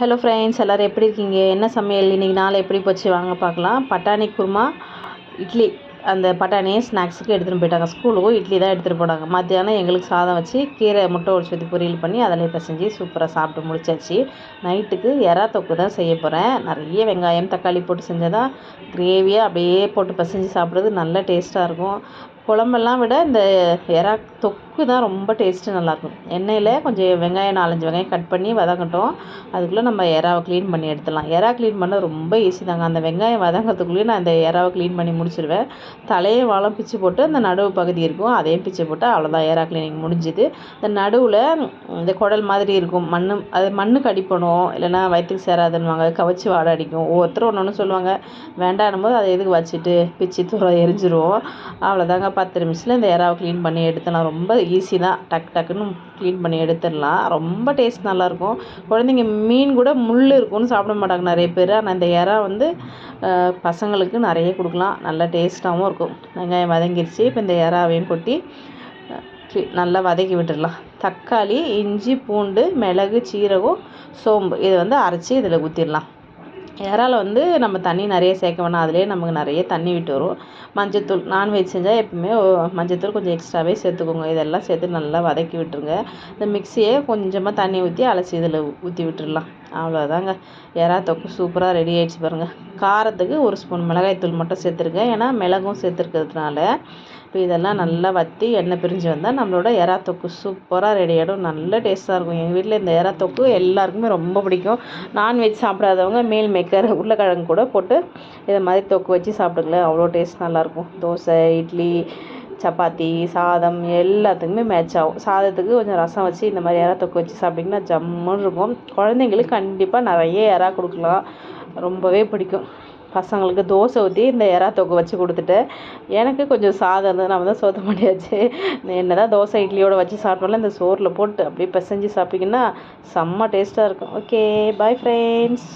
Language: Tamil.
ஹலோ ஃப்ரெண்ட்ஸ் எல்லோரும் எப்படி இருக்கீங்க? என்ன சமையல்? இன்றைக்கி நாள் எப்படி போச்சு? வாங்க பார்க்கலாம். பட்டாணி குருமா இட்லி. அந்த பட்டாணியை ஸ்நாக்ஸுக்கு எடுத்துகிட்டு போயிட்டாங்க. ஸ்கூலுக்கும் இட்லி தான் எடுத்துகிட்டு போனாங்க. மத்தியானம் எங்களுக்கு சாதம் வச்சு கீரை முட்டை ஒடிச்சு ஊற்றி பொரியல் பண்ணி அதில் பிசைஞ்சு சூப்பராக சாப்பிட்டு முடிச்சாச்சு. நைட்டுக்கு எறா தொக்கு தான் செய்ய போகிறேன் நிறைய வெங்காயம் தக்காளி போட்டு செஞ்சால் தான் கிரேவியாக அப்படியே போட்டு பிசைஞ்சு சாப்பிட்றது நல்ல டேஸ்ட்டாக இருக்கும். குழம்பெல்லாம் விட இந்த எறா தொக்கு தான் ரொம்ப டேஸ்ட்டு நல்லாயிருக்கும் எண்ணெயில் கொஞ்சம் வெங்காயம் நாலஞ்சு வெங்காயம் கட் பண்ணி வதங்கட்டும். அதுக்குள்ளே நம்ம எறாவை க்ளீன் பண்ணி எடுத்துடலாம். எறா க்ளீன் பண்ண ரொம்ப ஈஸி தாங்க. அந்த வெங்காயம் வதங்கிறதுக்குள்ளேயே நான் இந்த எறாவை க்ளீன் பண்ணி முடிச்சிடுவேன் தலையை வாழம் பிச்சு போட்டு அந்த நடுவு பகுதி இருக்கும். அதையும் பிச்சு போட்டு அவ்வளோதான் எறா க்ளீனிங் முடிஞ்சுது. இந்த நடுவில் இந்த குடல் மாதிரி இருக்கும். மண் அது மண்ணுக்கு அடிப்பணும். இல்லைன்னா வயிற்றுக்கு சேராதுன்னுவாங்க. கவச்சி வாடை அடிக்கும். ஒவ்வொருத்தரும் ஒன்று ஒன்று சொல்லுவாங்க. வேண்டாம் போது அதை எதுக்கு வச்சுட்டு பிச்சு தூரம் எரிஞ்சிருவோம். அவ்வளோதாங்க பத்து நிமிஷத்தில் இந்த எறாவை க்ளீன் பண்ணி எடுத்தலாம் ரொம்ப ஈஸி தான். டக் டக்குன்னு க்ளீன் பண்ணி எடுத்துடலாம். ரொம்ப டேஸ்ட் நல்லாயிருக்கும். குழந்தைங்க மீன் கூட முள் இருக்கும்னு சாப்பிட மாட்டாங்க நிறைய பேர். ஆனால் இந்த இறா வந்து பசங்களுக்கு நிறைய கொடுக்கலாம். நல்லா டேஸ்ட்டாகவும் இருக்கும். வெங்காயம் வதங்கிருச்சு. இப்போ இந்த இறாவையும் கொட்டி நல்லா வதக்கி விட்டுடலாம். தக்காளி இஞ்சி பூண்டு மிளகு சீரகம் சோம்பு இதை வந்து அரைச்சி இதில் ஊற்றிடலாம் இறால் வந்து நம்ம தண்ணி நிறைய சேர்க்க வேணாம். அதிலே நமக்கு நிறைய தண்ணி விட்டு வரும். மஞ்சத்தூள் நான்வெஜ் செஞ்சால் எப்பவுமே மஞ்சத்தூள் கொஞ்சம் எக்ஸ்ட்ராவே சேர்த்துக்கோங்க. இதெல்லாம் சேர்த்து நல்லா வதக்கி விட்டுருங்க. இந்த மிக்சியை கொஞ்சமாக தண்ணி ஊற்றி அலசி இதில் ஊற்றி விட்டுடலாம் அவ்வளோதாங்க எறா தொக்கு சூப்பராக ரெடி ஆகிடுச்சு பாருங்கள் காரத்துக்கு ஒரு ஸ்பூன் மிளகாய்த்தூள் மட்டும் சேர்த்துருக்கேன். ஏன்னா மிளகும் சேர்த்துருக்கிறதுனால இப்போ இதெல்லாம் நல்லா வற்றி எண்ணெய் பிரிஞ்சு வந்தால் நம்மளோட எறா தொக்கு சூப்பராக ரெடி ஆகிடும் நல்ல டேஸ்ட்டாக இருக்கும். எங்கள் வீட்டில் இந்த எறா தொக்கு எல்லாருக்குமே ரொம்ப பிடிக்கும். நான்வெஜ் சாப்பிடாதவங்க மீல் மேக்கர் உருளைக்கிழங்கு கூட போட்டு இதை மாதிரி தொக்கு வச்சு சாப்பிடுங்களேன். அவ்வளோ டேஸ்ட் நல்லாயிருக்கும் தோசை இட்லி சப்பாத்தி சாதம் எல்லாத்துக்குமே மேட்ச் ஆகும். சாதத்துக்கு கொஞ்சம் ரசம் வச்சு இந்த மாதிரி இறா தொக்கு வச்சு சாப்பிட்டிங்கன்னா ஜம்முன்னு இருக்கும். குழந்தைங்களுக்கு கண்டிப்பாக நிறைய இறா கொடுக்கலாம். ரொம்பவே பிடிக்கும். பசங்களுக்கு தோசை ஊற்றி இந்த எறா தொக்கு வச்சு கொடுத்துட்டேன் எனக்கு கொஞ்சம் சாதம் இருந்தது நம்ம தான் சோத்த முடியாச்சு என்ன தான் தோசை இட்லியோடு வச்சு சாப்பிட்டாலும் இந்த சோறில் போட்டு அப்படியே பிசைஞ்சு சாப்பிட்டிங்கன்னா செம்ம டேஸ்ட்டாக இருக்கும். Okay bye friends